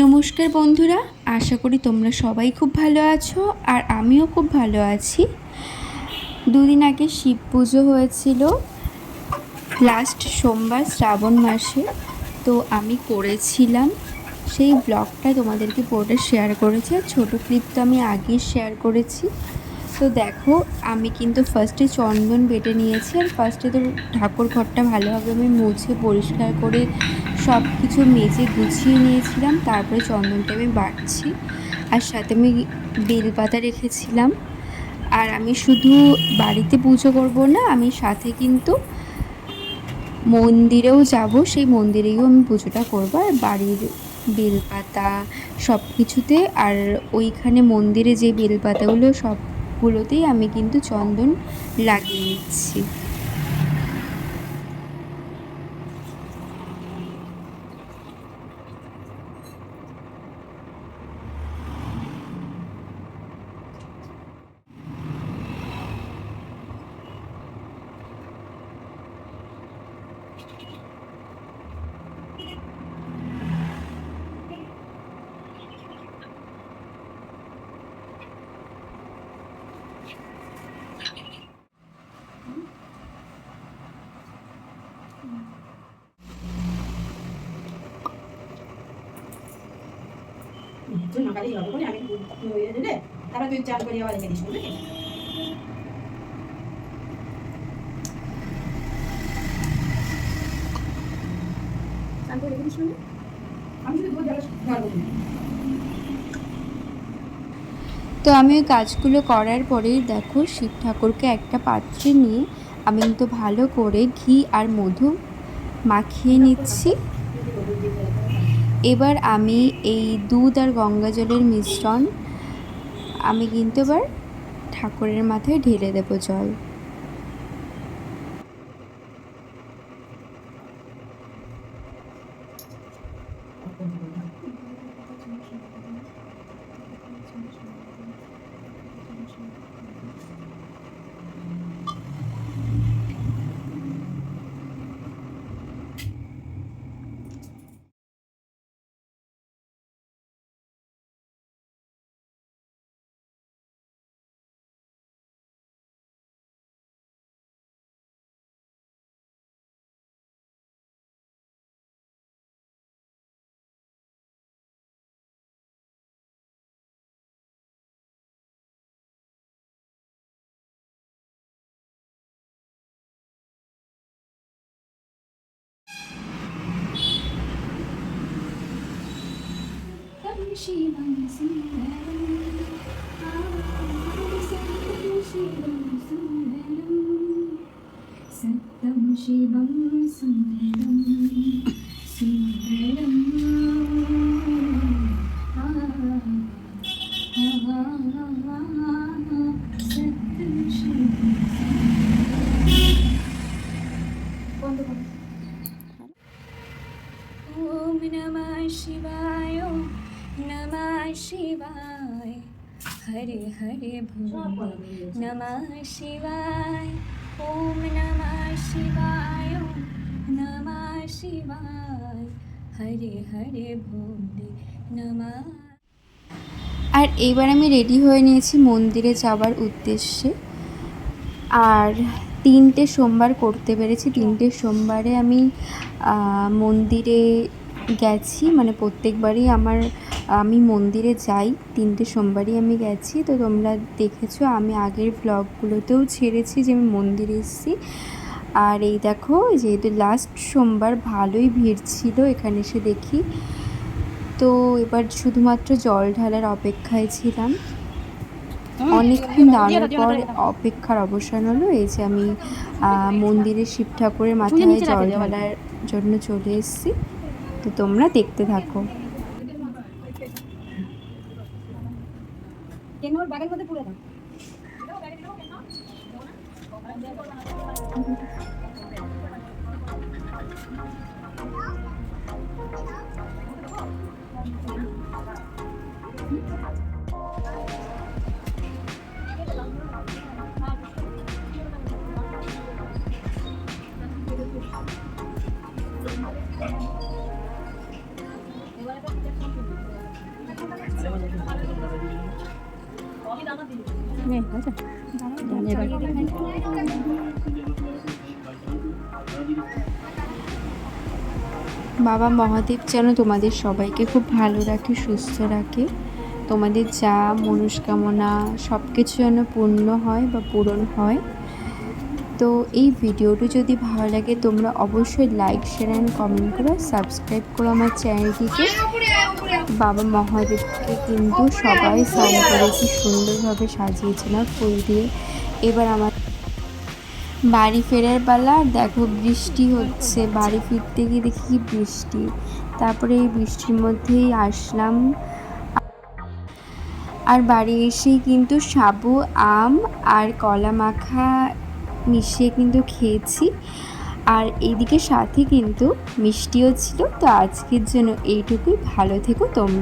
নমস্কার বন্ধুরা, আশা করি তোমরা সবাই খুব ভালো আছো আর আমিও খুব ভালো আছি। দুদিন আগে শিব পুজো হয়েছিল লাস্ট সোমবার শ্রাবণ মাসে, তো আমি করেছিলাম। সেই ব্লগটা তোমাদেরকে পুরোটা শেয়ার করেছি আর ছোটো ক্লিপ তো আমি আগেই শেয়ার করেছি। তো দেখো, আমি কিন্তু ফার্স্টে চন্দন বেটে নিয়েছি আর ফার্স্টে তো ঠাকুর ঘরটা ভালোভাবে আমি মুছে পরিষ্কার করে সব কিছু মেজে গুছিয়ে নিয়েছিলাম, তারপরে চন্দনটা আমি বাড়ছি, আর সাথে আমি বেলপাতা রেখেছিলাম। আর আমি শুধু বাড়িতে পুজো করব না, আমি সাথে কিন্তু মন্দিরেও যাব, সেই মন্দিরেও আমি পুজোটা করব, আর বাড়ির বেলপাতা সব কিছুতে আর ওইখানে মন্দিরে যে বেলপাতাগুলো, সবগুলোতেই আমি কিন্তু চন্দন লাগিয়ে নিচ্ছি। তুই চাল করে আবার দিস তো আমি ওই কাজগুলো করার পরেই দেখো শিব ঠাকুরকে একটা পাত্রে নিয়ে আমি কিন্তু ভালো করে ঘি আর মধু মাখিয়ে নিচ্ছি। এবার আমি এই দুধ আর গঙ্গা জলের মিশ্রণ আমি কিন্তু এবার ঠাকুরের মাথায় ঢেলে দেবো জল। ശീലം സുന്ദരം ശീലം സുന്ദരം സത്യം ശിവം സുന്ദരം സുന്ദരം സത്യം ശിവം ഓം നമ ശിവായ शिवाय ॐ नमः शिवाय हरे हरे भोले नमः शिवाय ॐ नमः शिवाय ॐ नमः शिवाय हरे हरे भोले नमः আর এইবার আমি রেডি হয়ে নিয়েছি মন্দিরে যাওয়ার উদ্দেশ্যে আর তিনটে সোমবার করতে পেরেছি তিনটে সোমবারে আমি আহ, মন্দিরে গেছি মানে প্রত্যেকবারই আমার আমি মন্দিরে যাই তিনটে সোমবারই আমি গেছি। তো তোমরা দেখেছ আমি আগের ব্লগগুলোতেও ছেড়েছি যে আমি মন্দিরে এসেছি। আর এই দেখো যেহেতু লাস্ট সোমবার ভালোই ভিড় ছিল এখানে এসে দেখি। তো এবার শুধুমাত্র জল ঢালার অপেক্ষায় ছিলাম। অনেকক্ষণ দাঁড়ানোর পর অপেক্ষার অবসান হলো এই যে আমি মন্দিরে শিব ঠাকুরের মাথায় জল ঢালার জন্য চলে এসেছি। তো তোমরা দেখতে থাকো। কেন ওর ব্যাগের মধ্যে পুরে দাও Thank you. এবার বাবা মহাদেব যেন তোমাদের সবাইকে খুব ভালো রাখে, সুস্থ রাখে। তোমাদের যা মনস্কামনা সব কিছু যেন পূর্ণ হয় বা পূরণ হয়। তো এই ভিডিওটি যদি ভালো লাগে, তোমরা অবশ্যই লাইক শেয়ার অ্যান্ড কমেন্ট করো সাবস্ক্রাইব করো আমার চ্যানেলটিকে বাবা মহাদেবকে কিন্তু সবাই স্নান করে কি সুন্দরভাবে সাজিয়েছিল ফুল দিয়ে। এবার আমার বাড়ি ফেরার পালা, দেখো বৃষ্টি হচ্ছে। বাড়ি ফিরতে গিয়ে দেখি বৃষ্টি। তারপরে এই বৃষ্টির মধ্যেই আসলাম। আর বাড়ি এসেই কিন্তু সাবু, আম আর কলা মাখা মিশিয়ে কিন্তু খেয়েছি। আর এইদিকে সাথে কিন্তু মিষ্টিও ছিল তো আজকের জন্য এইটুকুই। ভালো থেকো তোমরা।